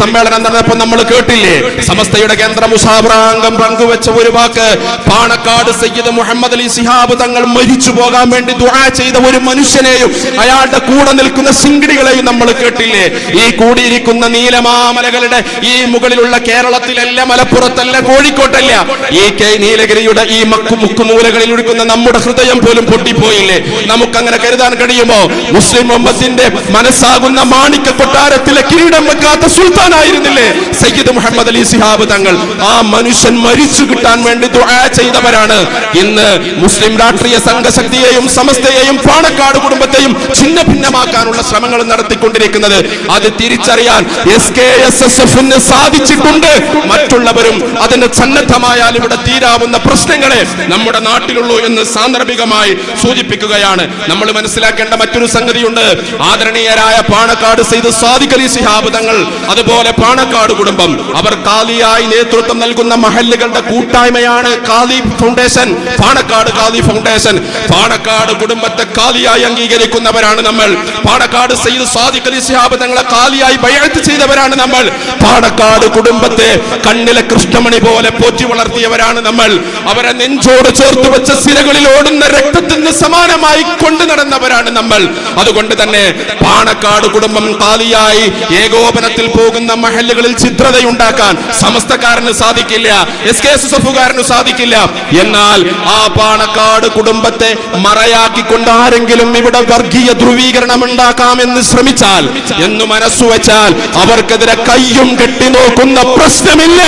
സമ്മേളനം നടന്നപ്പോൾ നമ്മൾ കേട്ടില്ലേ? സമസ്തയുടെ കേന്ദ്ര മുസാബ്രാംഗം പങ്കുവെച്ച ഒരു വാക്ക് പാണക്കാട് സയ്യിദ് മുഹമ്മദ് അലി സിഹാബ് തങ്ങൾ മരിച്ചു പോകാൻ വേണ്ടി ദുആ ചെയ്ത ഒരു മനുഷ്യനെയും അയാളുടെ കൂടെ നിൽക്കുന്ന സിംഗിടികളെയും നമ്മൾ കേട്ടില്ലേ? ഈ കൂടിയിരിക്കുന്ന നീലമാമലകളുടെ ഈ മുകളിലുള്ള കേരളത്തിലല്ല മലപ്പുറത്തല്ല കോഴിക്കോട്ടല്ല. ഈ കെ നീലഗിരിയുടെ ഈ മക്കു മുക്കുമൂലകളിൽ ഒഴുക്കുന്ന നമ്മുടെ ഹൃദയം പോലും പൊട്ടിപ്പോയില്ലേ? നമുക്കങ്ങനെ കരുതാൻ കഴിയുമോ? മുസ്ലിം മുഹമ്മദിന്റെ മനസ്സാകുന്ന മാണിക്ക കൊട്ടാരത്തിലെ കിരീടം വെക്കാത്ത സുൽത്താനായിരുന്നില്ലേ സയ്യിദ് മുഹമ്മദ് അലി സിഹാബ് തങ്ങൾ ആ മനുഷ്യൻ മരിച്ചു കിട്ടാൻ വേണ്ടി ദുആ ചെയ്തവരാണ്. ഇന്ന് മുസ്ലിം രാഷ്ട്രീയ സംഘശക്തിയെയും സമസ്തയെയും പാണക്കാട് കുടുംബത്തെയും ഛിന്ന ഭിന്നമാക്കാനുള്ള ശ്രമങ്ങൾ നടത്തിക്കൊണ്ടിരിക്കുന്നത്. അത് തിരിച്ചറിയാൻ എസ് കെ എസ് എസ് എഫിന് സാധിച്ചിട്ടുണ്ട്. മറ്റുള്ളവരും അതിന് സന്നദ്ധമായാൽ ഇവിടെ തീരാവുന്ന പ്രശ്നങ്ങളെ നമ്മുടെ നാട്ടിലുള്ളൂ എന്ന് സാന്ദർഭികമായി സൂചിപ്പിക്കുകയാണ്. നമ്മൾ മനസ്സിലാക്കേണ്ട മറ്റൊരു സംഗതിയുണ്ട്. ആദരണീയരായ പാണക്കാട് സെയ്ത് സാദിഖ് അലി സിഹാബ് തങ്ങൾ അതുപോലെ പാണക്കാട് കുടുംബം അവർ കാലിയായി നേതൃത്വം നൽകുന്ന മഹല്ലുകളുടെ കൂട്ടായ്മയാണ് കാലി ഫൗണ്ടേഷൻ പാണക്കാട് കാലി ഫൗണ്ടേഷൻ. പാണക്കാട് കുടുംബത്തെ കാലിയായി അംഗീകരിക്കുന്നവരാണ് നമ്മൾ. പാണക്കാട് സയ്യിദ് സാദിഖ് അലി ശിഹാബ് തങ്ങളെ കാലിയായി ബയത്ത് ചെയ്തവരാണ് നമ്മൾ. പാണക്കാട് കുടുംബത്തെ കണ്ണിലെ കൃഷ്ണമണി പോലെ പോറ്റി വളർത്തിയവരാണ് നമ്മൾ. അവരെ നെഞ്ചോട് ചേർത്ത് വെച്ച സിരകളിൽ ഓടുന്ന രക്തത്തിന് സമാനമായി കൊണ്ടു നടന്നവരാണ് നമ്മൾ. അതുകൊണ്ട് തന്നെ പാണക്കാട് കുടുംബം കാലിയായി ഏകോപനത്തിൽ പോകുന്ന മഹല്ലുകളിൽ ചിത്രതയുണ്ടാക്കാൻ സമസ്തക്കാരന് സാധിക്കില്ല എസ് കെ എസ് എഫുകാരന് സാധിക്കില്ല. എന്നാൽ ആ പാണക്കാട് കുടുംബത്തെ മറയാക്കിക്കൊണ്ട് ആരെങ്കിലും ഇവിടെ വർഗീയ ധ്രുവീകരണം ഉണ്ടാക്കാമെന്ന് ശ്രമിച്ചാൽ എന്ന് മനസ്സുവെച്ചാൽ അവർക്കെതിരെ കയ്യും കെട്ടി നോക്കുന്ന പ്രശ്നമില്ല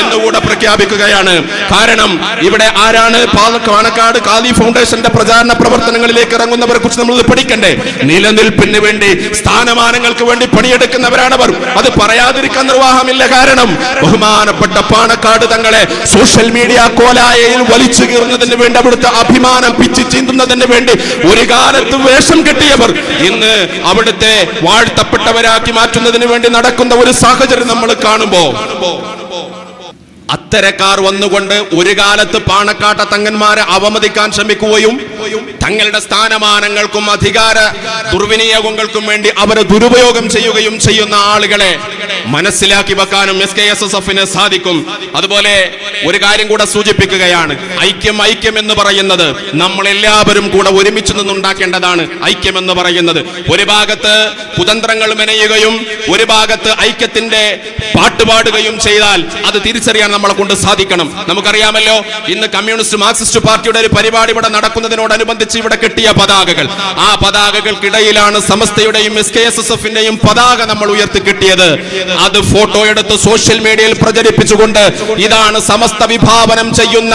എന്നുകൂടെ പ്രഖ്യാപിക്കുകയാണ്. കാരണം ഇവിടെ ആരാണ് പാണക്കാട് കാലി ഫൗണ്ടേഷന്റെ പ്രചാരണ പ്രവർത്തനങ്ങളിലേക്ക് ഇറങ്ങുന്നവരെ കുറിച്ച് നമ്മൾ പഠിക്കണ്ടേ? നിലനിൽപ്പിന് വേണ്ടി സ്ഥാനമാനങ്ങൾക്ക് വേണ്ടി പണിയെടുക്കുന്നവരാണ് അവർ അത് പറയാതിരിക്കാൻ നിർവാഹമില്ല. കാരണം ബഹുമാനപ്പെട്ട പാണക്കാട് തങ്ങളെ സോഷ്യൽ മീഡിയ കോലായയിൽ വലിച്ചു കീറുന്നതിന് വേണ്ടി അവിടുത്തെ അഭിമാനം പിച്ച് ചീന്തുന്നതിന് വേണ്ടി ഒരു കാലത്ത് വേഷം കെട്ടിയവർ ഇന്ന് അവിടുത്തെ വാഴ്ത്തപ്പെട്ടവരാക്കി മാറ്റുന്നതിന് വേണ്ടി നടക്കുന്ന ഒരു സാഹചര്യം നമ്മൾ കാണുമ്പോ അത്തരക്കാർ വന്നുകൊണ്ട് ഒരു കാലത്ത് പാണക്കാട്ട തങ്ങന്മാരെ അവമതിക്കാൻ ശ്രമിക്കുകയും തങ്ങളുടെ സ്ഥാനമാനങ്ങൾക്കും അധികാര ദുർവിനിയോഗങ്ങൾക്കും വേണ്ടി അവരെ ദുരുപയോഗം ചെയ്യുകയും ചെയ്യുന്ന ആളുകളെ മനസ്സിലാക്കി വെക്കാനും എസ് കെ എസ് എസ് എഫിന് സാധിക്കും. അതുപോലെ ഒരു കാര്യം കൂടെ സൂചിപ്പിക്കുകയാണ്. ഐക്യം ഐക്യം എന്ന് പറയുന്നത് നമ്മൾ എല്ലാവരും കൂടെ ഒരുമിച്ച് നിന്നുണ്ടാക്കേണ്ടതാണ് ഐക്യം എന്ന് പറയുന്നത്. ഒരു ഭാഗത്ത് കുതന്ത്രങ്ങൾ മെനയുകയും ഒരു ഭാഗത്ത് ഐക്യത്തിന്റെ പാട്ടുപാടുകയും ചെയ്താൽ അത് തിരിച്ചറിയാൻ നമ്മളെ കൊണ്ട് സാധിക്കണം. നമുക്കറിയാമല്ലോ ഇന്ന് കമ്മ്യൂണിസ്റ്റ് മാർക്സിസ്റ്റ് പാർട്ടിയുടെ ഒരു പരിപാടി ഇവിടെ നടക്കുന്നതിനോടനുബന്ധിച്ച് ഇവിടെ കിട്ടിയ പതാകകൾ. ആ പതാകകൾക്കിടയിലാണ് സമസ്തയുടെയും എസ് കെ എസ് എസ് എഫിന്റെയും പതാക നമ്മൾ ഉയർത്തി കിട്ടിയത്. അത് ഫോട്ടോ എടുത്ത് സോഷ്യൽ മീഡിയയിൽ പ്രചരിപ്പിച്ചുകൊണ്ട് ഇതാണ് സമസ്ത വിഭാവനം ചെയ്യുന്ന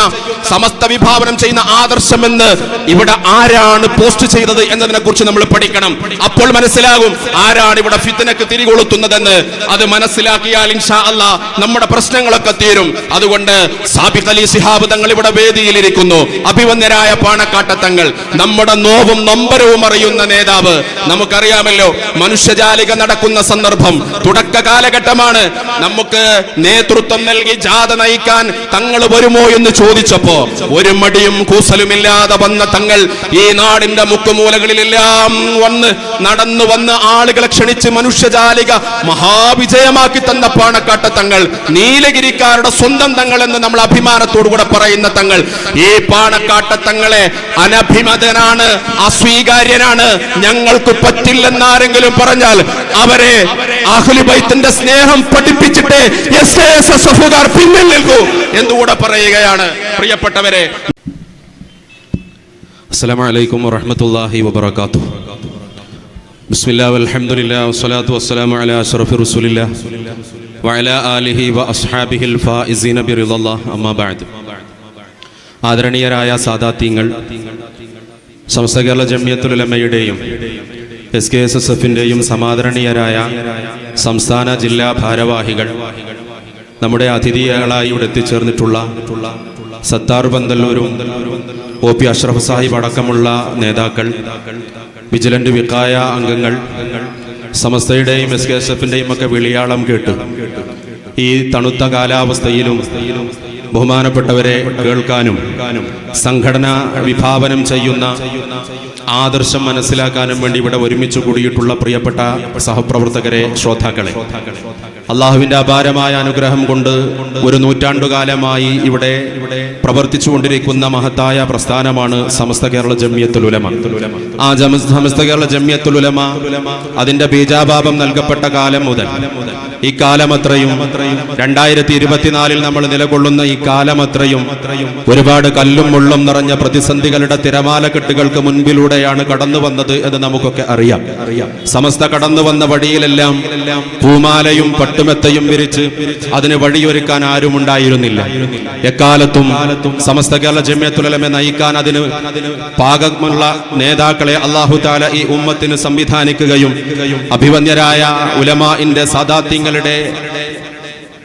സമസ്ത വിഭാവനം ചെയ്യുന്ന ആദർശമെന്ന് ഇവിടെ ആരാണ് പോസ്റ്റ് ചെയ്തത് എന്നതിനെ കുറിച്ച് നമ്മൾ പഠിക്കണം. അപ്പോൾ മനസ്സിലാകും ആരാണ് ഇവിടെ ഫിത്തനക്ക് തിരികൊളുത്തുന്നതെന്ന്. അത് മനസ്സിലാക്കിയാൽ ഇൻഷാ അല്ല നമ്മുടെ പ്രശ്നങ്ങളൊക്കെ തീരും. അതുകൊണ്ട് സാബിഖ് അലി സിഹാബ് തങ്ങൾ ഇവിടെ വേദിയിലിരിക്കുന്നു. അഭിവന്യരായ പാണക്കാട്ടത്തങ്ങൾ നമ്മുടെ നോവും നൊമ്പരവും അറിയുന്ന നേതാവ്. നമുക്കറിയാമല്ലോ മനുഷ്യജാലിക നടക്കുന്ന സന്ദർഭം തുടക്ക കാലഘട്ടമാണ്. നമുക്ക് നേതൃത്വം നൽകി ജാഥ നയിക്കാൻ തങ്ങൾ വരുമോ എന്ന് ചോദിച്ചപ്പോ ഒരു മടിയും കൂസലുമില്ലാതെ വന്ന തങ്ങൾ ഈ നാടിന്റെ മുക്കുമൂലകളിലെല്ലാം വന്ന് നടന്നു വന്ന് ആളുകളെ ക്ഷണിച്ച് മനുഷ്യജാലിക മഹാവിജയമാക്കി തന്ന പാണക്കാട്ട തങ്ങൾ നീലഗിരിക്കാരുടെ സ്വന്തം തങ്ങൾ എന്ന് നമ്മൾ അഭിമാനത്തോടുകൂടെ പറയുന്ന തങ്ങൾ. ഈ പാണക്കാട്ട തങ്ങളെ അനഭിമതനാണ് അസ്വീകാര്യനാണ്. ഞങ്ങൾക്ക് പറ്റില്ലെന്ന് ആരെങ്കിലും പറഞ്ഞാൽ അവരെ അഹ്ലുബൈത്തിന്റെ സ്നേഹം പഠിപ്പിച്ചിട്ട് പിന്നിൽ നിൽക്കൂ എന്നുകൂടെ പറയുകയാണ്. പ്രിയപ്പെട്ടവരെ. അസ്സലാമലൈക്കും വറഹമത്തല്ലാഹി വാഹമത്തല്ലാഹി വാത്തു ബിസ്മില്ലാ അലഹമുല്ലാ വസ്സലാത്തു വസ്സലാമു അലാ അഷറഫി റസൂലില്ലാഹ്. വഅലാ ആലിഹി വ അസ്ഹാബിഹിൽ ഫായിസീന ബിറിദല്ലാഹ് അമ്മാ ബഅദ്. ആദരണീയരായ സാദാത്യങ്ങൾ സമസ്ത കേരള ജമ്യത്തുലമയുടെയും എസ് കെ എസ് എസ് എഫിന്റെയും സമാദരണീയരായ സംസ്ഥാന ജില്ലാ ഭാരവാഹികൾ നമ്മുടെ അതിഥികളായി ഇവിടെ എത്തിച്ചേർന്നിട്ടുള്ള സത്താർ പന്തല്ലൂരും ഒ പി അഷ്റഫ് സാഹിബ് അടക്കമുള്ള നേതാക്കൾ വിജിലന്റ് വിക്കായ അംഗങ്ങൾ സമസ്തയുടെയും എസ് കെ എസ് എഫിന്റെയും ഒക്കെ വിളിയാളം കേട്ടു. ഈ തണുത്ത കാലാവസ്ഥയിലും ബഹുമാനപ്പെട്ടവരെ കേൾക്കാനും സംഘടന വിഭാവനം ചെയ്യുന്ന ആദർശം മനസ്സിലാക്കാനും വേണ്ടി ഇവിടെ ഒരുമിച്ച് കൂടിയിട്ടുള്ള പ്രിയപ്പെട്ട സഹപ്രവർത്തകരെ ശ്രോതാക്കളെ. അള്ളാഹുവിന്റെ അപാരമായ അനുഗ്രഹം കൊണ്ട് ഒരു നൂറ്റാണ്ടുകാലമായി ഇവിടെ പ്രവർത്തിച്ചു കൊണ്ടിരിക്കുന്ന മഹത്തായ പ്രസ്ഥാനമാണ് സമസ്ത കേരള ജമ്യത്തുലുലമ ആ സമസ്ത കേരള ജമ്യത്തുലുലമ അതിന്റെ ബീജാഭാപം നൽകപ്പെട്ട കാലം മുതൽ. ഈ കാലമത്രയും രണ്ടായിരത്തി ഇരുപത്തിനാലിൽ നമ്മൾ നിലകൊള്ളുന്ന ഈ കാലമത്രയും ഒരുപാട് കല്ലും മുള്ളും നിറഞ്ഞ പ്രതിസന്ധികളുടെ തിരമാലക്കെട്ടുകൾക്ക് മുൻപിലൂടെയാണ് കടന്നു വന്നത് എന്ന് നമുക്കൊക്കെ അറിയാം. സമസ്ത കടന്നു വന്ന വഴിയിലെല്ലാം പൂമാലയും പട്ടുമെത്തയും വിരിച്ച് അതിന് വഴിയൊരുക്കാൻ ആരും ഉണ്ടായിരുന്നില്ല എക്കാലത്തും സമസ്ത കേരള ജമ്യത്തുലമെ നയിക്കാൻ അതിന് പാകമുള്ള നേതാക്കളെ അള്ളാഹു താല ഈ ഉമ്മത്തിന് സംവിധാനിക്കുകയും അഭിവന്യരായ ഉലമാ ഇന്റെ സദാത്യങ്ങളുടെ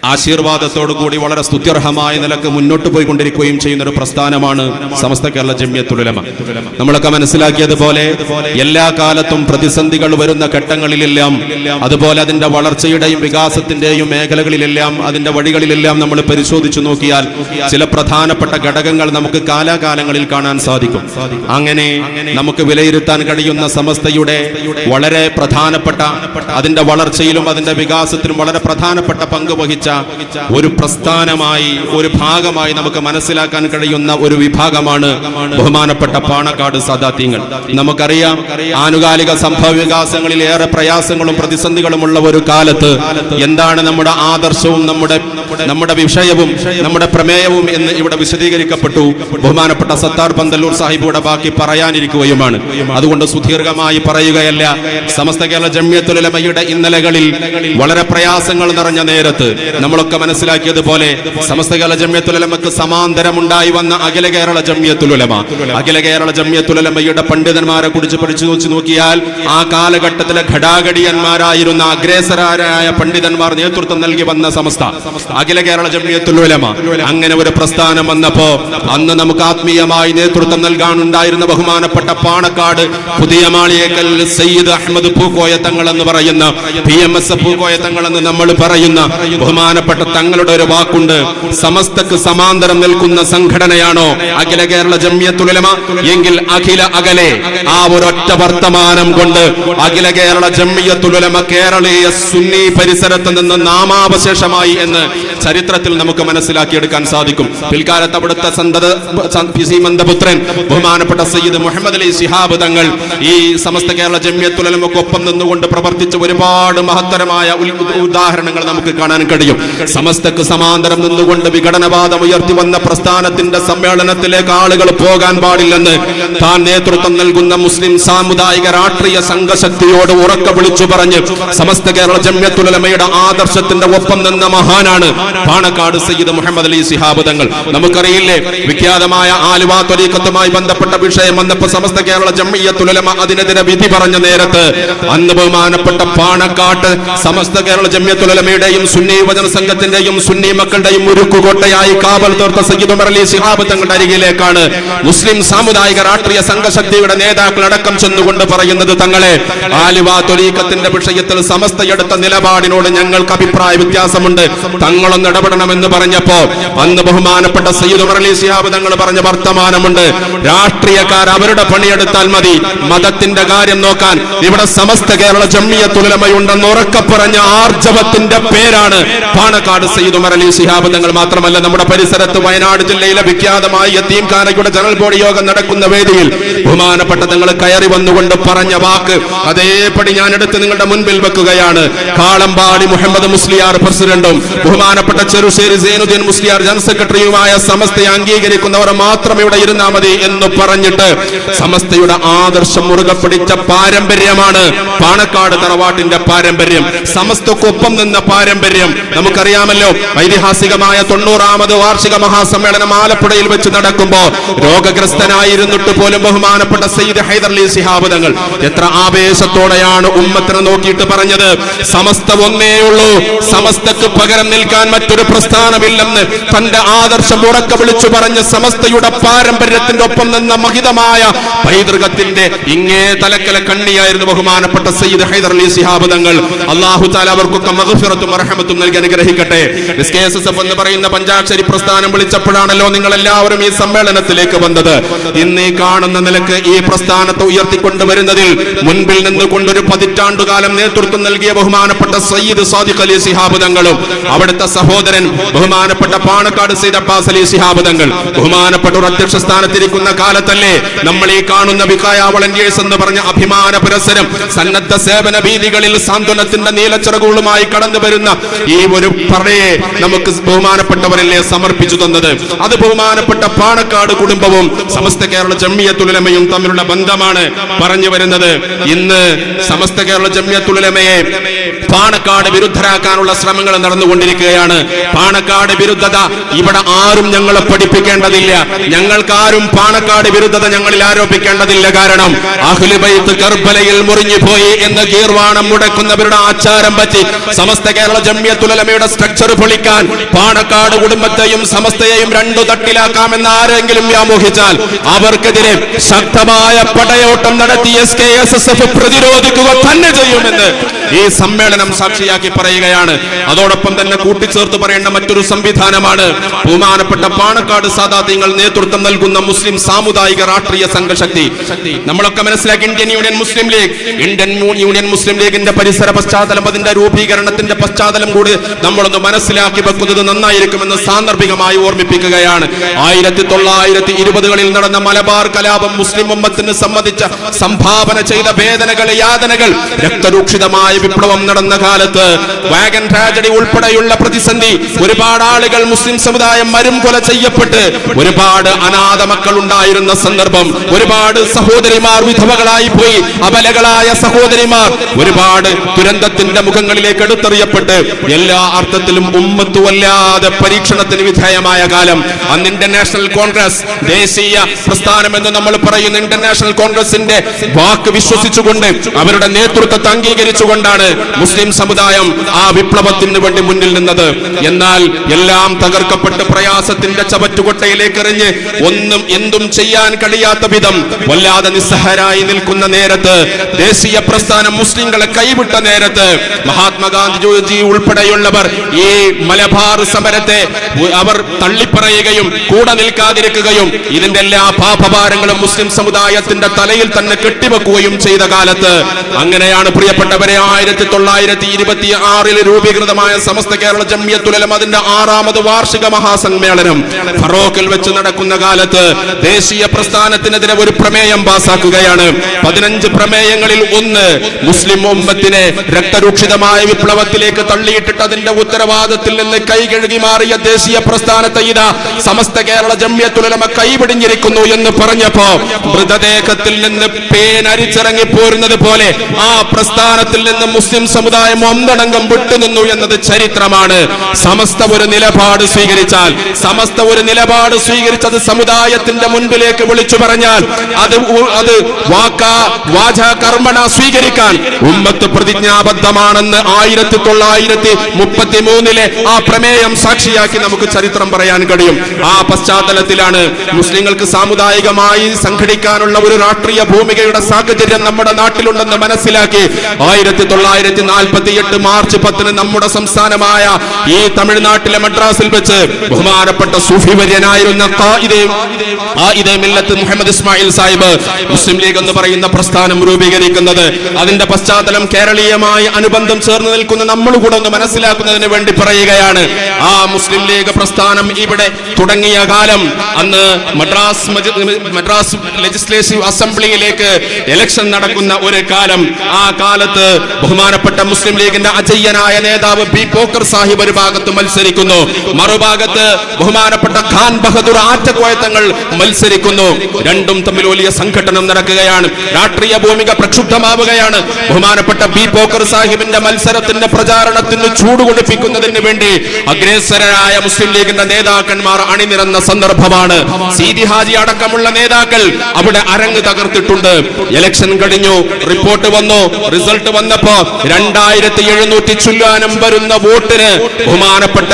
ആശീർവാദത്തോടു കൂടി വളരെ സ്തുത്യർഹമായ നിലയ്ക്ക് മുന്നോട്ട് പോയിക്കൊണ്ടിരിക്കുകയും ചെയ്യുന്ന ഒരു പ്രസ്ഥാനമാണ് സമസ്ത കേരള ജമ്യത്തുലമ നമ്മളൊക്കെ മനസ്സിലാക്കിയതുപോലെ എല്ലാ കാലത്തും പ്രതിസന്ധികൾ വരുന്ന ഘട്ടങ്ങളിലെല്ലാം അതുപോലെ അതിന്റെ വളർച്ചയുടെയും വികാസത്തിന്റെയും മേഖലകളിലെല്ലാം അതിന്റെ വഴികളിലെല്ലാം നമ്മൾ പരിശോധിച്ചു നോക്കിയാൽ ചില പ്രധാനപ്പെട്ട ഘടകങ്ങൾ നമുക്ക് കാലാകാലങ്ങളിൽ കാണാൻ സാധിക്കും. അങ്ങനെ നമുക്ക് വിലയിരുത്താൻ കഴിയുന്ന സമസ്തയുടെ വളരെ പ്രധാനപ്പെട്ട അതിന്റെ വളർച്ചയിലും അതിന്റെ വികാസത്തിലും വളരെ പ്രധാനപ്പെട്ട പങ്ക് വഹിച്ച ഒരു പ്രസ്ഥാനമായി ഒരു ഭാഗമായി നമുക്ക് മനസ്സിലാക്കാൻ കഴിയുന്ന ഒരു വിഭാഗമാണ് ബഹുമാനപ്പെട്ട പാണക്കാട് സദാത്യങ്ങൾ. നമുക്കറിയാം ആനുകാലിക സംഭവ വികാസങ്ങളിൽ ഏറെ പ്രയാസങ്ങളും പ്രതിസന്ധികളും ഉള്ള ഒരു കാലത്ത് എന്താണ് നമ്മുടെ ആദർശവും നമ്മുടെ നമ്മുടെ വിഷയവും നമ്മുടെ പ്രമേയവും എന്ന് ഇവിടെ വിശദീകരിക്കപ്പെട്ടു. ബഹുമാനപ്പെട്ട സത്താർ പന്തല്ലൂർ സാഹിബിയുടെ ബാക്കി പറയാനിരിക്കുകയുമാണ്. അതുകൊണ്ട് സുദീർഘമായി പറയുകയല്ല സമസ്ത കേരള ജമ്യത്തുലമയുടെ ഇന്നലകളിൽ വളരെ പ്രയാസങ്ങൾ നിറഞ്ഞ നേരത്ത് നമ്മളൊക്കെ മനസ്സിലാക്കിയതുപോലെ സമസ്ത കേരള ജമ്യത്തുലമക്ക് സമാന്തരമുണ്ടായി വന്ന അഖില കേരള ജമ്യത്തുലമ അഖില കേരള ജമ്യത്തുലമയുടെ പണ്ഡിതന്മാരെ കുറിച്ച് പഠിച്ചു നോച്ചു നോക്കിയാൽ ആ കാലഘട്ടത്തിലെ ഘടാഘടിയന്മാരായിരുന്ന അഗ്രേസരായ പണ്ഡിതന്മാർ നേതൃത്വം നൽകി വന്ന സമസ്ത. അഖില കേരള ജമ്യത്തുലമ അങ്ങനെ ഒരു പ്രസ്ഥാനം വന്നപ്പോ അന്ന് നമുക്ക് ആത്മീയമായി നേതൃത്വം നൽകാനുണ്ടായിരുന്ന ബഹുമാനപ്പെട്ട പാണക്കാട് പുതിയ മാളിയേക്കൽ സയ്യിദ് അഹമ്മദ് പൂക്കോയത്തങ്ങൾ എന്ന് പറയുന്ന പി എം എസ് പൂക്കോയത്തങ്ങൾ എന്ന് നമ്മൾ പറയുന്ന ബഹുമാനപ്പെട്ട തങ്ങളുടെ ഒരു വാക്കുണ്ട്. സമസ്തക്ക് സമാന്തരം നിൽക്കുന്ന സംഘടനയാണോ? അഖില കേരള ജമ്യത്തുലമ എങ്കിൽ അഖില അകലെ. ആ ഒരൊറ്റ വർത്തമാനം കൊണ്ട് അഖില കേരള ജമ്യത്തുലമ കേരളീയ സുന്നി പരിസരത്ത് നിന്ന് നാമാവശേഷമായി എന്ന് ചരിത്രത്തിൽ നമുക്ക് മനസ്സിലാക്കിയെടുക്കാൻ സാധിക്കും. പിൽക്കാലത്ത് അവിടുത്തെ സന്തത ബഹുമാനപ്പെട്ട സയ്യിദ് മുഹമ്മദ് അലി ശിഹാബ് തങ്ങൾ ഈ സമസ്ത കേരള ജമ്യത്തുലമക്കൊപ്പം നിന്നുകൊണ്ട് പ്രവർത്തിച്ച ഒരുപാട് മഹത്തരമായ ഉദാഹരണങ്ങൾ നമുക്ക് കാണാൻ കഴിയും. സമസ്തക്ക് സമാന്തരം നിന്നുകൊണ്ട് വിഘടനവാദം ഉയർത്തി വന്ന പ്രസ്ഥാനത്തിന്റെ സമ്മേളനത്തിലേക്ക് ആളുകൾ പോകാൻ പാടില്ലെന്ന് താൻ നേതൃത്വം നൽകുന്ന മുസ്ലിം സാമുദായിക രാഷ്ട്രീയ സംഘശക്തിയോട് ഉറക്ക വിളിച്ചു പറഞ്ഞ് സമസ്ത കേരള ജമ്യത്തുലമയുടെ ആദർശത്തിന്റെ ഒപ്പം നിന്ന മഹാനാണ് പാണക്കാട് സയ്യിദ് മുഹമ്മദ് അലി സിഹാബ് തങ്ങൾ. നമുക്കറിയില്ലേ വിഖ്യാതമായ ആലുവ ത്വരീക്കത്തുമായി ബന്ധപ്പെട്ട വിഷയം വന്നപ്പോ സമസ്ത കേരള ജമ്മിയത്തുലമ അതിനെതിരെ വിധി പറഞ്ഞ നേരത്ത് അന്ന് ബഹുമാനപ്പെട്ട പാണക്കാട്ട് സമസ്ത കേരള ജമ്യത്തുലമയുടെയും സുന്നി വചന സംഘത്തിന്റെയും സുന്നി മക്കളുടെയും ഉരുക്കുകോട്ടയായി കാവൽ തോർത്ത സയ്യിദ് ഉമർ അലി സിഹാബ് തങ്ങളുടെ അരികിലേക്കാണ്. മുസ്ലിം സാമുദായിക രാഷ്ട്രീയ സംഘശക്തിയുടെ നേതാക്കൾ അടക്കം ചെന്നുകൊണ്ട് പറയുന്നത് തങ്ങളെ ആലുവ തൊലീക്കത്തിന്റെ വിഷയത്തിൽ സമസ്ത എടുത്ത നിലപാടിനോട് ഞങ്ങൾക്ക് അഭിപ്രായ വ്യത്യാസമുണ്ട്. തങ്ങളൊന്ന് ഇടപെടണമെന്ന് പറഞ്ഞപ്പോ അന്ന് ബഹുമാനപ്പെട്ട സയ്യിദ് ഉമർ അലി സിഹാബ് തങ്ങൾ പറഞ്ഞ വർത്തമാനമുണ്ട്. രാഷ്ട്രീയക്കാർ അവരുടെ പണിയെടുത്താൽ മതി. മതത്തിന്റെ കാര്യം നോക്കാൻ ഇവിടെ സമസ്ത കേരള ജമ്മിയ തുലമയുണ്ടെന്ന് ഉറക്കെ പറഞ്ഞ ആർജവത്തിന്റെ പേരാണ് പാണക്കാട് സയ്യിദ് ഉമർ അലി സിഹാബ് തങ്ങൾ മാത്രമല്ല നമ്മുടെ പരിസരത്ത് വയനാട് ജില്ലയിലെ വിഖ്യാതമായ യത്തീംഖാനയുടെ ജനറൽ ബോഡി യോഗം നടക്കുന്ന വേദിയിൽ ബഹുമാനപ്പെട്ട തങ്ങൾ കയറി വന്നുകൊണ്ട് പറഞ്ഞ വാക്ക് അതേപടി ഞാൻ എടുത്ത് നിങ്ങളുടെ മുൻപിൽ വെക്കുകയാണ്. കാളമ്പാടി മുഹമ്മദ് മുസ്ലിയാർ പ്രസിഡന്റും ബഹുമാനപ്പെട്ട ചെറുശ്ശേരി സൈനുദ്ദീൻ മുസ്ലിയാർ ജനറൽ സെക്രട്ടറിയുമായ സമസ്തയെ അംഗീകരിക്കുന്നവർ മാത്രം ഇവിടെ ഇരുന്നാൽ മതി എന്ന് പറഞ്ഞിട്ട് സമസ്തയുടെ ആദർശം മുറുകെ പിടിച്ച പാരമ്പര്യമാണ് പാണക്കാട് തറവാട്ടിന്റെ പാരമ്പര്യം. സമസ്തക്കൊപ്പം നിന്ന പാരമ്പര്യം. നമുക്കറിയാമല്ലോ ഐതിഹാസികമായ തൊണ്ണൂറാമത് വാർഷിക മഹാസമ്മേളനം ആലപ്പുഴയിൽ വെച്ച് നടക്കുമ്പോ രോഗഗ്രസ്തനായിരുന്നിട്ട് പോലും ബഹുമാനപ്പെട്ട സയ്യിദ് ഹൈദർലി അലി സിഹാബ് തങ്ങൾ. എത്ര ആവേശത്തോടെയാണ് ഉമ്മത്തിനെ നോക്കിയിട്ട് പറഞ്ഞത്. സമസ്ത ഒന്നേയുള്ളൂ. സമസ്തക്ക് പകരം നിൽക്കാൻ മറ്റൊരു പ്രസ്ഥാനമില്ലെന്ന് തന്റെ ആദർശം ഉറക്ക വിളിച്ചു പറഞ്ഞ സമസ്തയുടെ പാരമ്പര്യത്തിന്റെ ഒപ്പം നിന്ന മഹിതമായ പൈതൃകത്തിന്റെ ഇങ്ങേ തലക്കല കണ്ണിയായിരുന്നു ബഹുമാനപ്പെട്ട സയ്യിദ് ഹൈദർ അലി സിഹാബ് തങ്ങൾ. അള്ളാഹു താല അവർക്കൊക്കെ മഹഫിറത്തും അർഹമത്തും നൽകി അനുഗ്രഹിക്കട്ടെ. എന്ന് പറയുന്ന പഞ്ചാക്ഷരി പ്രസ്ഥാനം വിളിച്ചപ്പോഴാണല്ലോ നിങ്ങൾ എല്ലാവരും ഈ സമ്മേളനത്തിലേക്ക് വന്നത്. ഇന്ന് ഈ കാണുന്ന നിലയ്ക്ക് ഈ പ്രസ്ഥാനത്തെ ഉയർത്തിക്കൊണ്ടുവരുന്നതിൽ മുൻപിൽ നിന്ന് കൊണ്ടൊരു പതിറ്റാണ്ടുകാലം നേതൃത്വം നൽകിയ ബഹുമാനപ്പെട്ട സയ്യിദ് സാദിഖ് അലി സിഹാബ് തങ്ങളും അവിടുത്തെ സഹോദരൻ ബഹുമാനപ്പെട്ട പാണക്കാട് സയ്യിദ് അബ്ബാസ് അലി സിഹാബ് ബഹുമാനപ്പെട്ട ഒരു അധ്യക്ഷ സ്ഥാനത്തിരിക്കുന്ന കാലത്തല്ലേ നമ്മൾ ഈ കാണുന്ന വികായ വളണ്ടിയേഴ്സ് എന്ന് പറഞ്ഞ അഭിമാന പുരസരം സന്നദ്ധ സേവന ഭീതികളിൽ സാന്ത്വനത്തിന്റെ നീലച്ചിറകുകളുമായി കടന്നു വരുന്ന ഈ ഒരു പറയെ നമുക്ക് ബഹുമാനപ്പെട്ടവരല്ലേ സമർപ്പിച്ചു തന്നത്? അത് ബഹുമാനപ്പെട്ട പാണക്കാട് കുടുംബവും സമസ്ത കേരള ജമ്മിയത്തുലമയും തമ്മിലുള്ള ബന്ധമാണ് പറഞ്ഞു വരുന്നത്. ഇന്ന് സമസ്ത കേരള ജമ്മിയത്തുലമയെ പാണക്കാട് വിരുദ്ധരാക്കാനുള്ള ശ്രമങ്ങൾ നടന്നുകൊണ്ടിരിക്കുകയാണ്. പാണക്കാട് വിരുദ്ധത ഇവിടെ ആരും ഞങ്ങളെ പഠിപ്പിക്കേണ്ടതില്ല. ഞങ്ങൾക്കാരും പാണക്കാട് വിരുദ്ധത ഞങ്ങളിൽ ആരോപിക്കേണ്ടതില്ല. കാരണം അഹ്ലുബൈത്ത് കർബലയിൽ മുറിഞ്ഞു പോയി എന്ന് കീർവാണം മുടക്കുന്നവരുടെ ആചാരം പറ്റി സമസ്ത കേരള ജമ്മിയത്തുലമയുടെ സ്ട്രക്ചർ പൊളിക്കാൻ പാണക്കാട് കുടുംബത്തെയും സമസ്തയെയും രണ്ടു തട്ടിലാക്കാമെന്ന് ആരെങ്കിലും വ്യാമോഹിച്ചാൽ അവർക്കെതിരെ ശക്തമായ പടയോട്ടം നടത്തി S K S S F പ്രതിരോധിക്കുക തന്നെ ചെയ്യുമെന്ന് ഈ സമ്മേളനം സാക്ഷിയാക്കി പറയുകയാണ്. അതോടൊപ്പം തന്നെ കൂട്ടിച്ചേർത്ത് പറയേണ്ട മറ്റൊരു സംവിധാനമാണ് ബഹുമാനപ്പെട്ട പാണക്കാട് സാദാത്യങ്ങൾ നേതൃത്വം നൽകുന്ന മുസ്ലിം സാമുദായിക രാഷ്ട്രീയ സംഘശക്തി നമ്മളൊക്കെ മനസ്സിലാക്കി Indian Union Muslim League. Indian Union Muslim ലീഗിന്റെ പരിസര പശ്ചാത്തലം അതിന്റെ രൂപീകരണത്തിന്റെ പശ്ചാത്തലം കൂടി നമ്മളൊന്ന് മനസ്സിലാക്കി വെക്കുന്നത് നന്നായിരിക്കുമെന്ന് സാന്ദർഭികമായി ഓർമ്മിപ്പിക്കുകയാണ്. ആയിരത്തി തൊള്ളായിരത്തി ഇരുപതുകളിൽ നടന്ന മലബാർ കലാപം മുസ്ലിം ഉമ്മത്തിന് സംബന്ധിച്ച സംഭാവന ചെയ്ത വേദനകൾ യാതനകൾ രക്തരൂക്ഷിതമായ വിപ്ലവം നടന്ന കാലത്ത് വാഗൻ ട്രാജഡി ഉൾപ്പെടെയുള്ള പ്രതിസന്ധി ഒരുപാട് ആളുകൾ മുസ്ലിം സമുദായം മരും കൊല ചെയ്യപ്പെട്ട് ഒരുപാട് അനാഥ മക്കൾ ഉണ്ടായിരുന്ന സന്ദർഭം ഒരുപാട് സഹോദരിമാർ വിധവകളായി പോയി അബലകളായ സഹോദരിമാർ ഒരുപാട് ദുരന്തത്തിന്റെ മുഖങ്ങളിലേക്ക് എടുത്തെറിയപ്പെട്ട് എല്ലാ അർത്ഥത്തിലും ഉമ്മത്തു വല്ലാതെ പരീക്ഷണത്തിന് വിധേയമായ കാലം. അന്ന് ഇന്റർനാഷണൽ നാഷണൽ കോൺഗ്രസ് ദേശീയ പ്രസ്ഥാനം എന്ന് നമ്മൾ പറയുന്ന ഇന്റർനാഷണൽ നാഷണൽ കോൺഗ്രസിന്റെ വാക്ക് വിശ്വസിച്ചുകൊണ്ട് അവരുടെ നേതൃത്വത്തെ അംഗീകരിച്ചുകൊണ്ടാണ് മുസ്ലിം സമുദായം ആ വിപ്ലവത്തിന് വേണ്ടി മുന്നിൽ നിന്നത്. എന്നാൽ എല്ലാം തകർക്കപ്പെട്ട് പ്രയാസത്തിന്റെ ചവറ്റുകൊട്ടയിലേക്ക് എറിഞ്ഞ് ഒന്നും എന്തും ചെയ്യാൻ കഴിയാത്ത വിധം വല്ലാതെ നിസ്സഹരായി നിൽക്കുന്ന നേരത്ത് ദേശീയ പ്രസ്ഥാനം മുസ്ലിങ്ങളെ കൈവിട്ട നേരത്ത് മഹാത്മാഗാന്ധിജി ഉൾപ്പെടെയുള്ളവർ ഈ മലബാർ സമരത്തെ അവർ തള്ളിപ്പറയുകയും കൂടെ നിൽക്കാതിരിക്കുകയും ഇതിന്റെ എല്ലാ പാപഭാരങ്ങളും മുസ്ലിം സമുദായത്തിന്റെ തലയിൽ തന്നെ കെട്ടിവെക്കുകയും ചെയ്ത കാലത്ത് അങ്ങനെയാണ് പ്രിയപ്പെട്ടവരെ ആയിരത്തി തൊള്ളായിരത്തി ഇരുപത്തി ആറിൽ രൂപീകൃതമായ സമസ്ത കേരള ജമ്മിയത്തുലം അതിന്റെ ആറാമത് വാർഷിക മഹാസമ്മേളനം ഫറോക്കിൽ വെച്ച് നടക്കുന്ന കാലത്ത് ദേശീയ പ്രസ്ഥാനത്തിനെതിരെ ഒരു പ്രമേയം പാസാക്കുകയാണ്. പതിനഞ്ച് പ്രമേയങ്ങളിൽ ഒന്ന് മുസ്ലിം ഉമ്മത്തിനെ രക്തരൂക്ഷിതമായ വിപ്ലവത്തിലേക്ക് തള്ളിയിട്ടിട്ട് അതിന്റെ ഉത്തരവാദത്തിൽ നിന്ന് കൈകഴുകി മാറിയ ദേശീയ പ്രസ്ഥാനത്തെ ഇതാ സമസ്ത കേരള ജമ്മിയത്തുലമ കൈപിടിഞ്ഞിരിക്കുന്നു എന്ന് പറഞ്ഞപ്പോ മൃതദേഹത്തിൽ നിന്ന് പേനരിച്ചിറങ്ങി പോരുന്നത് പോലെ ആ പ്രസ്ഥാനത്തിൽ നിന്ന് മുസ്ലിം സമുദായം ഒന്നടങ്കം വിട്ടുനിന്നു എന്നത് ചരിത്രമാണ്. സമസ്ത ഒരു നിലപാട് സ്വീകരിച്ചാൽ സമസ്ത ഒരു നിലപാട് സ്വീകരിച്ചത് സമുദായത്തിന്റെ മുൻപിലേക്ക് വിളിച്ചു പറഞ്ഞാൽ അത് അത് വാക്കാ വാച കർമ്മണ സ്വീകരിക്കാൻ ഉമ്മത്ത് പ്രതിജ്ഞാബദ്ധമാണെന്ന് ആയിരത്തി തൊള്ളായിരത്തി മുപ്പത്തി മൂന്നിലെ ആ പ്രമേയം സാക്ഷിയാക്കി നമുക്ക് ചരിത്രം പറയാൻ കഴിയും. ആ പശ്ചാത്തലത്തിലാണ് മുസ്ലിങ്ങൾക്ക് സാമുദായികമായി സംഘടിക്കാനുള്ള ഒരു രാഷ്ട്രീയ ഭൂമികയുടെ സാഹചര്യം നമ്മുടെ നാട്ടിലുണ്ടെന്ന് മനസ്സിലാക്കി. ആയിരത്തി തൊള്ളായിരത്തി നാൽപ്പത്തി എട്ട് മാർച്ച് പത്തിന് നമ്മുടെ സംസ്ഥാനമായ ഈ തമിഴ്നാട്ടിലെ മദ്രാസിൽ വെച്ച് ബഹുമാനപ്പെട്ട സൂഫി വര്യനായിരുന്ന മില്ലത്ത് മുഹമ്മദ് ഇസ്മായിൽ സാഹിബ് മുസ്ലിം ലീഗ് എന്ന് പറയുന്ന പ്രസ്ഥാനം രൂപീകരിക്കുന്നത്. അതിന്റെ പശ്ചാത്തലം കേരളീയമായി അനുബന്ധം ചേർന്ന് നിൽക്കുന്ന നമ്മൾ കൂടെ ഒന്ന് മനസ്സിലാക്കുന്നതിന് വേണ്ടി പറയുകയാണ്. ആ മുസ്ലിം ലീഗ് പ്രസ്ഥാനം ഇവിടെ തുടങ്ങിയ കാലം അന്ന് മദ്രാസ് മദ്രാസ് ലെജിസ്ലേറ്റീവ് അസംബ്ലിയിലേക്ക് ഇലക്ഷൻ നടക്കുന്ന ഒരു കാലം. ആ കാലത്ത് ബഹുമാനപ്പെട്ട മുസ്ലിം ലീഗിന്റെ അജയ്യനായ നേതാവ് പി പോക്കർ സാഹിബ് ഒരു ഭാഗത്ത് മത്സരിക്കുന്നു. മറുഭാഗത്ത് ബഹുമാനപ്പെട്ട ഖാൻ ബഹദൂർ ആറ്റക്കോയത്തങ്ങൾ മത്സരിക്കുന്നു. രണ്ടും തമ്മിൽ വലിയ സംഘടനം നടക്കുകയാണ്. രാഷ്ട്രീയ ഭൂമിക പ്രക്ഷുബ്ധമാവുകയാണ്. ബഹുമാനപ്പെട്ട ബി പോക്കർ സാഹിബിന്റെ മത്സരത്തിന്റെ പ്രചാരണത്തിന് ചൂട് കൊടുപ്പിക്കുന്നതിന് വേണ്ടി അഗ്രേസരായ മുസ്ലിം ലീഗിന്റെ നേതാക്കന്മാർ അണിനിരന്ന സന്ദർഭമാണ്. സീതി ഹാജി അടക്കമുള്ള നേതാക്കൾ അവിടെ അരങ്ങ് തകർത്തിട്ടുണ്ട്. ഇലക്ഷൻ കഴിഞ്ഞു റിപ്പോർട്ട് വന്നു റിസൾട്ട് വന്നപ്പോ രണ്ടായിരത്തി എഴുന്നൂറ്റി ചുല്ലാനം വരുന്ന വോട്ടിന് ബഹുമാനപ്പെട്ട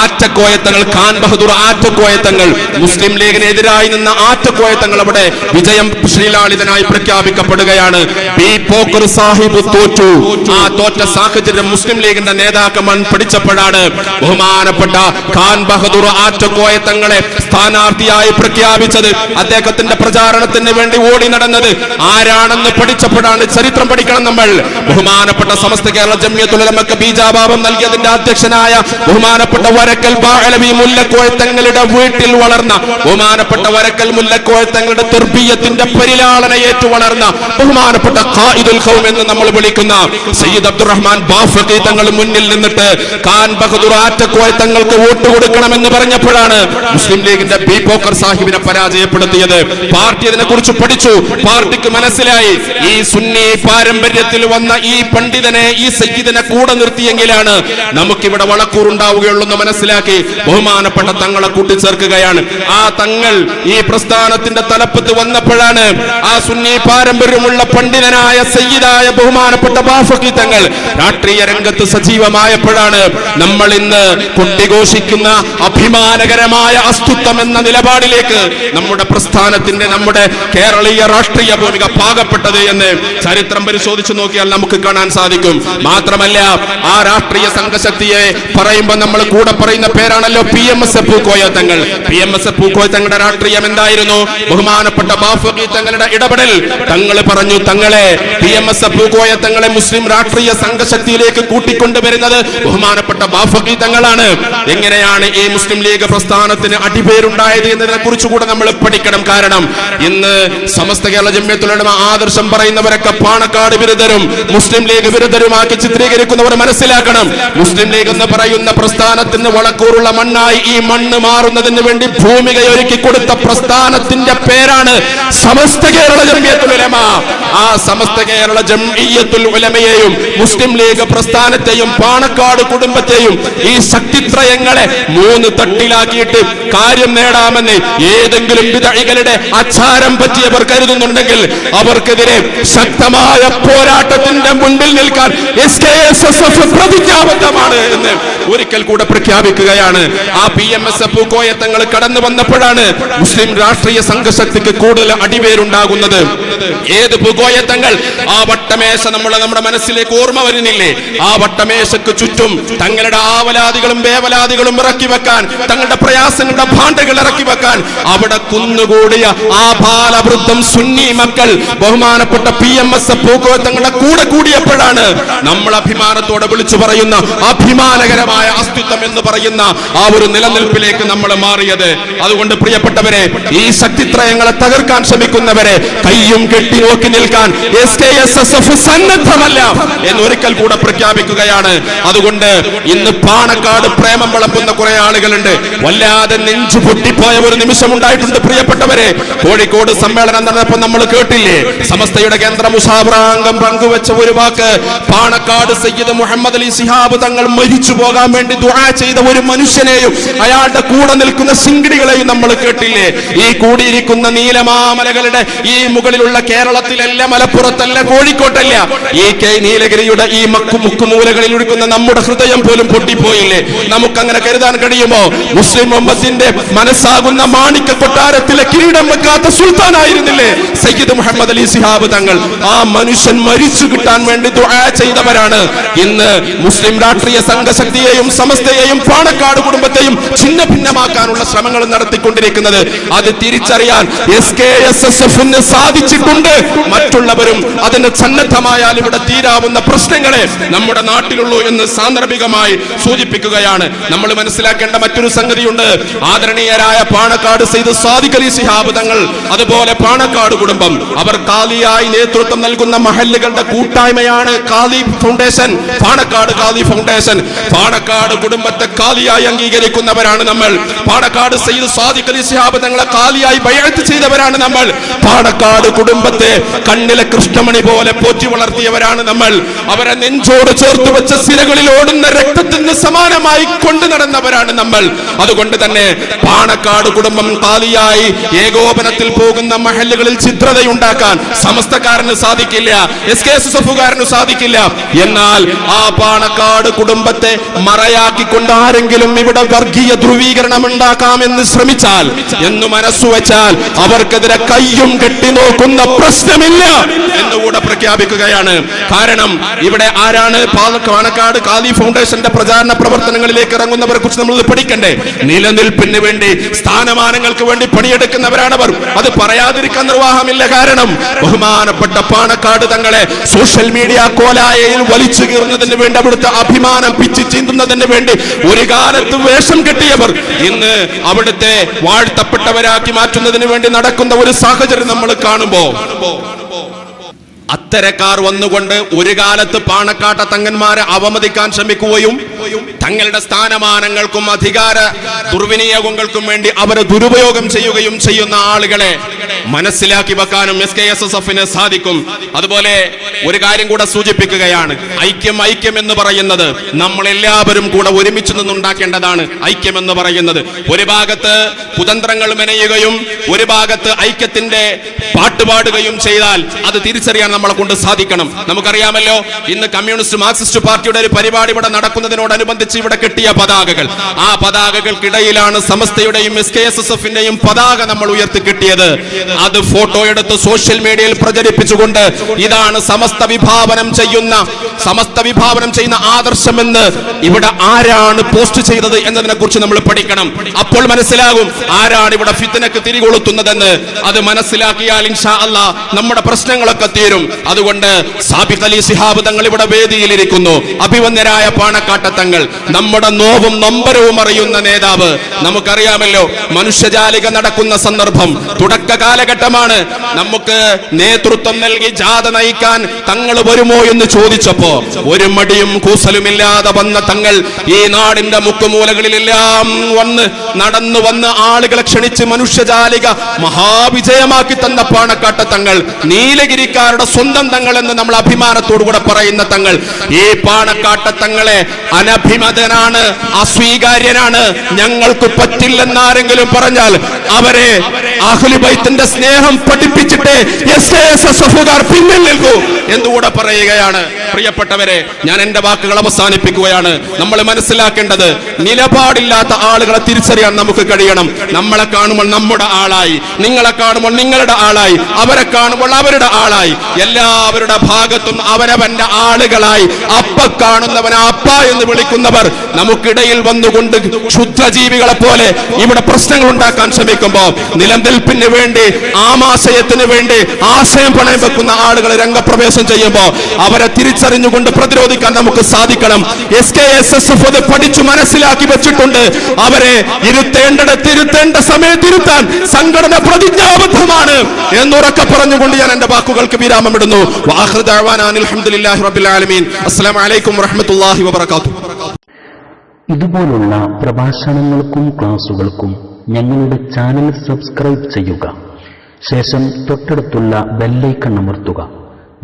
ആറ്റക്കോയത്തങ്ങൾ ഖാൻ ബഹദൂർ ആറ്റക്കോയത്തങ്ങൾ മുസ്ലിം ലീഗിനെതിരായി നിന്ന ആറ്റക്കോയത്തങ്ങൾ അവിടെ വിജയം ശ്രീലാളിതനായി പ്രഖ്യാപിക്കപ്പെടുകയാണ്. പി പോക്കർ സാഹിബ് തോറ്റു. ആ തോറ്റ സാഹചര്യം മുസ്ലിം ലീഗിന്റെ നേതാക്കന്മാർ പഠിച്ചപ്പോഴാണ് ബഹുമാനപ്പെട്ട ഖാൻ ബഹദൂർ ആറ്റക്കോയ തങ്ങളെ സ്ഥാനാർത്ഥിയായി പ്രഖ്യാപിച്ചത്. അദ്ദേഹത്തിന്റെ പ്രചാരണത്തിന് വേണ്ടി ഓടി നടന്നത് ആരാണെന്ന് പഠിച്ചപ്പോഴാണ് ചരിത്രം പഠിക്കണം നമ്മൾ. ബഹുമാനപ്പെട്ട സമസ്ത കേരള ജമ്യത്തുലമക്ക് ബീജാഭാവം നൽകിയതിന്റെ അധ്യക്ഷനായ ബഹുമാനപ്പെട്ട വരക്കൽ ബാലവി മുല്ലക്കോഴത്തങ്ങളുടെ വീട്ടിൽ വളർന്ന ബഹുമാനപ്പെട്ട വരക്കൽ മുല്ലക്കോഴത്തങ്ങളുടെ തെർബീയത്തിന്റെ പരിലാളന ഏറ്റു വളർന്ന ബഹുമാനപ്പെട്ട ഖായിദുൽ ഖൗം എന്ന് നമ്മൾ വിളിക്കുന്ന സയ്യിദ് അബ്ദുറഹ്മാൻ ബാഫഖി തങ്ങൾ മുന്നിൽ നിന്നിട്ട് ഖാൻ ബഹദൂർ ആറ്റക്കോയത്തങ്ങൾക്ക് വോട്ട് കൊടുക്കണമെന്ന് പറഞ്ഞപ്പോഴാണ് മുസ്ലിം ലീഗിന്റെ ബി പോക്കർ സാഹിബിനെ പരാജയപ്പെടുത്തിയത്. പാർട്ടി അതിനെ കുറിച്ച് പഠിച്ചു. പാർട്ടിക്ക് മനസ്സിലായി. ഈ സുന്നി പാരമ്പര്യത്തിൽ വന്ന ഈ പണ്ഡിതനെ ഈ സയ്യിദിനെ കൂടെ നിർത്തിയെങ്കിലാണ് നമുക്കിവിടെ വളക്കൂറുണ്ടാവുകയുള്ളൂ എന്ന് മനസ്സിലാക്കി ബഹുമാനപ്പെട്ട തങ്ങളെ കൂട്ടിച്ചേർക്കുകയാണ്. ആ തങ്ങൾ ഈ പ്രസ്ഥാനത്തിന്റെ തലപ്പത്ത് വന്നപ്പോഴാണ് ആ സുന്നി പാരമ്പര്യമുള്ള പണ്ഡിതനായ സയ്യിദായ ബഹുമാനപ്പെട്ട ബാഫക്കി തങ്ങൾ രാഷ്ട്രീയ രംഗത്ത് സജീവമായപ്പോഴാണ് നമ്മൾ ഇന്ന് കൊട്ടിഘോഷിക്കുന്ന അഭിമാനകരമായ അസ്തിത്വം എന്ന നിലപാടിലേക്ക് നമ്മുടെ പ്രസ്ഥാനത്തിന്റെ നമ്മുടെ കേരളീയ രാഷ്ട്രീയ ഭൂമിക പാകപ്പെട്ടത് എന്ന് ചരിത്രം പരിശോധിച്ചു നോക്കിയാൽ നമുക്ക് കാണാൻ സാധിക്കും. മാത്രമല്ല ആ രാഷ്ട്രീയ സംഘശക്തിയെ പറയുമ്പോൾ നമ്മൾ കൂടെ പറയുന്ന പേരാണല്ലോ പി എം എസ് എഫ് കോയത്തങ്ങൾ പി എം എസ് എഫ് കോയത്തങ്ങളുടെ രാഷ്ട്രീയം എന്തായിരുന്നു? ബഹുമാനപ്പെട്ട ബാഫി തങ്ങളുടെ ഇടപെടൽ. തങ്ങൾ പറഞ്ഞു തങ്ങളെ പി എം എസ് എഫ് കോയത്തങ്ങളെ മുസ്ലിം രാഷ്ട്രീയ സംഘശക്തിയിലേക്ക് കൂട്ടിക്കൊണ്ടുവരുന്നത് ബഹുമാനപ്പെട്ട ബാഫി തങ്ങളാണ്. എങ്ങനെയാണ് ഈ മുസ്ലിം ലീഗ് പ്രസ്ഥാനത്തിന് അടിപേരുണ്ടായത് എന്നതിനെ കുറിച്ച് കൂടെ നമ്മൾ പഠിക്കണം. കാരണം ഇന്ന് സമസ്ത കേരള ജമ്യത്തിലുള്ള ആദർശം പറയുന്നവരൊക്കെ പാണക്കാട് വിരുദ്ധരും മുസ്ലിം ലീഗ് വിരുദ്ധരുമാക്കി ചിത്രീകരിക്കുന്നവർ മനസ്സിലാക്കണം. മുസ്ലിം ലീഗ് എന്ന് പറയുന്ന പ്രസ്ഥാനത്തിന് വളക്കൂറുള്ള മണ്ണായി ഈ മണ്ണ് മാറുന്നതിന് വേണ്ടി ഭൂമികയൊരുക്കി കൊടുത്ത പ്രസ്ഥാനത്തിന്റെ പേരാണ് സമസ്ത കേരള ജമ്യത്തുൽ ഉലമ. ആ സമസ്ത കേരള ജംഇയ്യത്തുൽ ഉലമയെയും മുസ്ലിം ലീഗ് പ്രസ്ഥാനത്തെയും പാണക്കാട് കുടുംബത്തെയും ഈ ശക്തിത്രയങ്ങളെ മൂന്ന് തട്ടിലാക്കിയിട്ട് കാര്യം നേടാമെന്ന് ഏതെങ്കിലും വിതഴികളുടെ അച്ചാരം പറ്റിയവർ കരുതുന്നുണ്ടെങ്കിൽ അവർക്കെതിരെ ശക്തമായ പോരാട്ടത്തിന്റെ മുൻപിൽ നിൽക്കാൻ S K S S F പ്രതിജ്ഞാബദ്ധമാണ് എന്ന് ഒരിക്കൽ കൂടെ പ്രഖ്യാപിക്കുകയാണ്. ആ പി എം എസ് എഫ് കോയത്തങ്ങൾ കടന്നു വന്നപ്പോഴാണ് മുസ്ലിം രാഷ്ട്രീയ സംഘശക്തിക്ക് കൂടുതൽ അടിവേരുണ്ടാകുന്നത്. ഏത് പുകോയത്തങ്ങൾ ആ വട്ടമേശ നമ്മളെ നമ്മുടെ മനസ്സിലേക്ക് ഓർമ്മ വരുന്നില്ലേ? ആ വട്ടമേശക്ക് ചുറ്റും തങ്ങളുടെ ആവലാദികളും വേവലാദികളും ഇറക്കി വെക്കാൻ തങ്ങളുടെ പ്രയാസങ്ങളുടെ ഭാണ്ഡകൾ ഇറക്കി വെക്കാൻ അവിടെ കുന്നുകൂടിയ ആ ബാലവൃദ്ധം സുന്നി മക്കൾ ബഹുമാനപ്പെട്ട പി എം എസ് തങ്ങളുടെ കൂടെ കൂടിയപ്പോഴാണ് നമ്മൾ അഭിമാനത്തോടെ വിളിച്ചു പറയുന്ന അഭിമാനകരമായ അസ്തിത്വം എന്ന് പറയുന്ന ആ ഒരു നിലനിൽപ്പിലേക്ക് നമ്മൾ മാറിയത്. അതുകൊണ്ട് പ്രിയപ്പെട്ടവരെ ഈ ശക്തിത്രയങ്ങളെ തകർക്കാൻ ശ്രമിക്കുന്നവരെ കയ്യും കെട്ടി നോക്കി നിൽക്കാൻ S K S S F സന്നദ്ധമല്ല എന്ന് ഒരിക്കൽ കൂടെ പ്രഖ്യാപിക്കുകയാണ്. അതുകൊണ്ട് ഇന്ന് പാണക്കാട് പ്രേമം വിളമ്പുന്ന കുറെ ആളുകളുണ്ട്. വല്ലാതെ നെഞ്ചു പൊട്ടിപ്പോയ ഒരു നിമിഷം ഉണ്ടായിട്ടുണ്ട് പ്രിയപ്പെട്ടവരെ. കോഴിക്കോട് സമ്മേളനം നടന്നപ്പോൾ നമ്മൾ കേട്ടില്ലേ? സമസ്തയുടെ കേന്ദ്ര മുസാബ്രാംഗം പങ്കുവെച്ച ഒരു വാക്ക് പാണക്കാട് സയ്യിദ് മുഹമ്മദ് അലി സിഹാബ് തങ്ങൾ മരിച്ചു പോകാൻ വേണ്ടി ദുആ ചെയ്ത ഒരു മനുഷ്യനെയും അയാളുടെ കൂടെ നിൽക്കുന്ന സിംഗിടികളെയും നമ്മൾ കേട്ടില്ലേ? ഈ കൂടിയിരിക്കുന്ന നീലമാമലകളുടെ ഈ മുകളിലുള്ള കേരളത്തിലല്ല മലപ്പുറത്തല്ല കോഴിക്കോട്ടല്ല. ഈ കെ നീലഗിരിയുടെ ഈ മക്കു മുക്കുമൂലകളിൽ ഒഴുക്കുന്ന നമ്മുടെ ഹൃദയം പോലും പൊട്ടിപ്പോയില്ലേ? നമുക്കങ്ങനെ കരുതാൻ കഴിയുമോ? മുസ്ലിം മുഹമ്മദിന്റെ മനസ്സാകുന്ന മാണിക്ക കൊട്ടാരത്തിലെ കിരീടം വെക്കാത്ത സുൽത്താൻ ആയിരുന്നില്ലേ സയ്യിദ് മുഹമ്മദ് അലി സിഹാബ് തങ്ങൾ. ആ മനുഷ്യൻ മരിച്ചു കിട്ടാൻ വേണ്ടി ദുആ ചെയ്തവരാണ്. ഇന്ന് മുസ്ലിം രാഷ്ട്രീയ സംഘശക്തിയെയും സമസ്തയെയും പാണക്കാട് കുടുംബത്തെയും ഛിന്ന ഭിന്നമാക്കാനുള്ള ശ്രമങ്ങൾ നടത്തിക്കൊണ്ടിരിക്കുന്നത്. അത് തിരിച്ചറിയാൻ എസ് കെ എസ് എസ് എഫിന് സാധിച്ചിട്ടുണ്ട്. മറ്റുള്ളവരും അതിന് സന്നദ്ധമായാൽ ഇവിടെ തീരാവുന്ന പ്രശ്നങ്ങളെ നമ്മുടെ നാട്ടിലുള്ളൂ എന്ന് സാന്ദർഭികമായി സൂചിപ്പിക്കുകയാണ്. നമ്മൾ മനസ്സിലാക്കേണ്ട മറ്റൊരു സംഗതിയുണ്ട്. ആദരണീയരായ പാണക്കാട് സെയ്ത് സാദിഖലി സിഹാബ് തങ്ങൾ അതുപോലെ പാണക്കാട് കുടുംബം അവർ കാലിയായി നേതൃത്വം നൽകുന്ന മഹല്ലുകളുടെ കൂട്ടായ്മയാണ് കാലി ഫൗണ്ടേഷൻ പാണക്കാട് കാലി ഫൗണ്ടേഷൻ. പാണക്കാട് കുടുംബത്തെ കാലിയായി അംഗീകരിക്കുന്നവരാണ് നമ്മൾ. പാണക്കാട് സെയ്ത് സാദിഖലി ശിഹാബ് തങ്ങളെ കാലിയായി ബയത്ത് ചെയ്തവരാണ് നമ്മൾ. പാണക്കാട് കുടുംബത്തെ കണ്ണിലെ കൃഷ്ണമണി പോലെ പോറ്റി വളർത്തിയവരാണ് നമ്മൾ. അവരെ നെഞ്ചോട് ചേർത്ത് വെച്ച സിരകളിൽ ഓടുന്ന രക്തത്തിന് സമാനമായി കൊണ്ടു നടന്നവരാണ് നമ്മൾ. അതുകൊണ്ട് തന്നെ പാണക്കാട് കുടുംബം കാലിയായി ഏകോപനത്തിൽ പോകുന്ന മഹല്ലുകളിൽ ചിത്രതയുണ്ടാക്കാൻ സമസ്തക്കാരന് സാധിക്കില്ല എസ് കെ എസ് സാധിക്കില്ല. എന്നാൽ ആ പാണക്കാട് കുടുംബത്തെ മറയാക്കിക്കൊണ്ട് ആരെങ്കിലും ഇവിടെ വർഗീയ ധ്രുവീകരണം ഉണ്ടാക്കാമെന്ന് ശ്രമിച്ചാൽ എന്ന് മനസ്സുവെച്ചാൽ അവർക്കെതിരെ കയ്യും കെട്ടി നോക്കുന്ന പ്രശ്നമില്ല എന്നുകൂടെ പ്രഖ്യാപിക്കുകയാണ്. കാരണം ഇവിടെ ആരാണ് പാണക്കാട് കാലി ഫൗണ്ടേഷന്റെ പ്രചാരണ പ്രവർത്തനങ്ങളിലേക്ക് ഇറങ്ങുന്നവരെ കുറിച്ച് നമ്മൾ പഠിക്കണ്ടേ? നിലനിൽപ്പിന് വേണ്ടി സ്ഥാനമാനങ്ങൾക്ക് വേണ്ടി പണിയെടുക്കുന്നവരാണ് അവർ. അത് പറയാതിരിക്കാൻ നിർവാഹമില്ല. കാരണം ബഹുമാനപ്പെട്ട പാണക്കാട് തങ്ങളെ സോഷ്യൽ മീഡിയ കോലായയിൽ വലിച്ചു കീറുന്നതിന് വേണ്ടി അവിടുത്തെ അഭിമാനം പിച്ചു ചീന്തുന്നതിന് വേണ്ടി ഒരു കാലത്ത് വേഷം കെട്ടിയവർ. ഇന്ന് അവിടുത്തെ വാഴ്ത്തപ്പെട്ടവരാക്കി മാറ്റുന്നതിന് വേണ്ടി നടക്കുന്ന ഒരു സാഹചര്യം നമ്മൾ കാണുമ്പോ അത്തരക്കാർ വന്നുകൊണ്ട് ഒരു കാലത്ത് പാണക്കാട്ട തങ്ങന്മാരെ അവമതിക്കാൻ ശ്രമിക്കുകയും തങ്ങളുടെ സ്ഥാനമാനങ്ങൾക്കും അധികാര ദുർവിനിയോഗങ്ങൾക്കും വേണ്ടി അവരെ ദുരുപയോഗം ചെയ്യുകയും ചെയ്യുന്ന ആളുകളെ മനസ്സിലാക്കി വെക്കാനും എസ് കെ എസ് എസ് എഫിന് സാധിക്കും. അതുപോലെ ഒരു കാര്യം കൂടെ സൂചിപ്പിക്കുകയാണ്. ഐക്യം ഐക്യം എന്ന് പറയുന്നത് നമ്മൾ എല്ലാവരും കൂടെ ഒരുമിച്ച് നിന്നുണ്ടാക്കേണ്ടതാണ് ഐക്യം എന്ന് പറയുന്നത്. ഒരു ഭാഗത്ത് കുതന്ത്രങ്ങൾ മെനയുകയും ഒരു ഭാഗത്ത് ഐക്യത്തിന്റെ പാട്ടുപാടുകയും ചെയ്താൽ അത് തിരിച്ചറിയാൻ നമ്മളെ കൊണ്ട് സാധിക്കണം. നമുക്കറിയാമല്ലോ ഇന്ന് കമ്മ്യൂണിസ്റ്റ് മാർക്സിസ്റ്റ് പാർട്ടിയുടെ ഒരു പരിപാടി ഇവിടെ നടക്കുന്നതിനോടനുബന്ധിച്ച് ഇവിടെ കിട്ടിയ പതാകകൾ. ആ പതാകകൾക്കിടയിലാണ് സമസ്തയുടെയും എസ് കെ എസ് എസ് എഫിന്റെയും പതാക നമ്മൾ ഉയർത്തി കിട്ടിയത്. അത് ഫോട്ടോ എടുത്ത് സോഷ്യൽ മീഡിയയിൽ പ്രചരിപ്പിച്ചുകൊണ്ട് ഇതാണ് സമസ്ത വിഭാവനം ചെയ്യുന്ന സമസ്ത വിഭാവനം ചെയ്യുന്ന ആദർശമെന്ന് ഇവിടെ ആരാണ് പോസ്റ്റ് ചെയ്തത് എന്നതിനെ കുറിച്ച് നമ്മൾ പഠിക്കണം. അപ്പോൾ മനസ്സിലാകും ആരാണ് ഇവിടെ ഫിത്തനക്ക് തിരികൊളുത്തുന്നതെന്ന്. അത് മനസ്സിലാക്കിയാൽ ഇൻഷാ അല്ലാ നമ്മുടെ പ്രശ്നങ്ങളൊക്കെ തീരും. അതുകൊണ്ട് സാബിഖ് അലി സിഹാബ് തങ്ങൾ ഇവിടെ വേദിയിലിരിക്കുന്നു. അഭിവന്യരായ പാണക്കാട്ടത്തങ്ങൾ നമ്മുടെ നോവും നൊമ്പരവും അറിയുന്ന നേതാവ്. നമുക്കറിയാമല്ലോ മനുഷ്യജാലിക നടക്കുന്ന സന്ദർഭം തുടക്ക കാലഘട്ടമാണ് നമുക്ക് നേതൃത്വം നൽകി ജാഥ നയിക്കാൻ തങ്ങൾ വരുമോ എന്ന് ചോദിച്ചപ്പോ ഒരു മടിയും കൂസലുമില്ലാതെ വന്ന തങ്ങൾ ഈ നാടിന്റെ മുക്കുമൂലകളിലെല്ലാം വന്ന് നടന്നു വന്ന് ആളുകളെ ക്ഷണിച്ച് മനുഷ്യജാലിക മഹാവിജയമാക്കി തന്ന പാണക്കാട്ട തങ്ങൾ നീലഗിരിക്കാരുടെ സ്വന്തം തങ്ങൾ എന്ന് നമ്മൾ അഭിമാനത്തോടു കൂടെ പറയുന്ന തങ്ങൾ. ഈ പാണക്കാട്ട തങ്ങളെ അനഭിമതനാണ് അസ്വീകാര്യനാണ്. ഞങ്ങൾക്ക് പറ്റില്ലെന്നാരെങ്കിലും പറഞ്ഞാൽ അവരെ അഹ്ലുബൈത്തിന്റെ സ്നേഹം പഠിപ്പിച്ചിട്ട് എസ് എസ് എസ് എഫുകാർ പിന്നിൽ നിൽക്കൂ. എന്നുകൂടെ പറയുകയാണ്? പ്രിയപ്പെട്ടവരെ ഞാൻ എന്റെ വാക്കുകൾ അവസാനിപ്പിക്കുകയാണ്. നമ്മൾ മനസ്സിലാക്കേണ്ടത് നിലപാടില്ലാത്ത ആളുകളെ തിരിച്ചറിയാൻ നമുക്ക് കഴിയണം. നമ്മളെ കാണുമ്പോൾ നമ്മുടെ ആളായി നിങ്ങളെ കാണുമ്പോൾ നിങ്ങളുടെ ആളായി അവരെ കാണുമ്പോൾ അവരുടെ ആളായി. എല്ലാവരുടെ ഭാഗത്തും അവരവന്റെ ആളുകളായി. അപ്പ കാണുന്നവൻ അപ്പ എന്ന് വിളിക്കുന്നവർ നമുക്കിടയിൽ വന്നുകൊണ്ട് ക്ഷുദ്രജീവികളെ പോലെ ഇവിടെ പ്രശ്നങ്ങൾ ഉണ്ടാക്കാൻ ശ്രമിക്കുമ്പോൾ നിലനിൽപ്പിന് വേണ്ടി ആമാശയത്തിന് വേണ്ടി ആശയം പണയം വെക്കുന്ന ആളുകൾ രംഗപ്രവേശം ചെയ്യുമ്പോൾ അവരെ തിരിച്ചറിഞ്ഞുകൊണ്ട് പ്രതിരോധിക്കാൻ നമുക്ക് സാധിക്കണം. S K S S F അത് പഠിച്ചു മനസ്സിലാക്കി വെച്ചിട്ടുണ്ട്. അവരെ ഇരുത്തേണ്ടത് ഇരുത്തേണ്ട സമയത്ത് ഇരുത്താൻ സംഘടന പ്രതിജ്ഞാബദ്ധമാണ് എന്നുറക്കെ പറഞ്ഞുകൊണ്ട് ഞാൻ എന്റെ വാക്കുകൾക്ക് വിരാമം ഇടുന്നു വാഹൃദ അലഹമുല്ലാഹി റബ്ബിൽ ആലമീൻ. അസ്സലാമു അലൈക്കും വറഹ്മത്തുള്ളാഹി വബറകാതുഹു. ഇതുപോലുള്ള പ്രഭാഷണങ്ങൾക്കും ക്ലാസുകൾക്കും ഞങ്ങളുടെ ചാനൽ സബ്സ്ക്രൈബ് ചെയ്യുക. ശേഷം തൊട്ടടുത്തുള്ള ബെല്ലൈക്കൺ അമർത്തുക.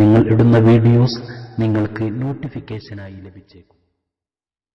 നിങ്ങൾ ഇടുന്ന വീഡിയോസ് നിങ്ങൾക്ക് നോട്ടിഫിക്കേഷനായി ലഭിച്ചേക്കും.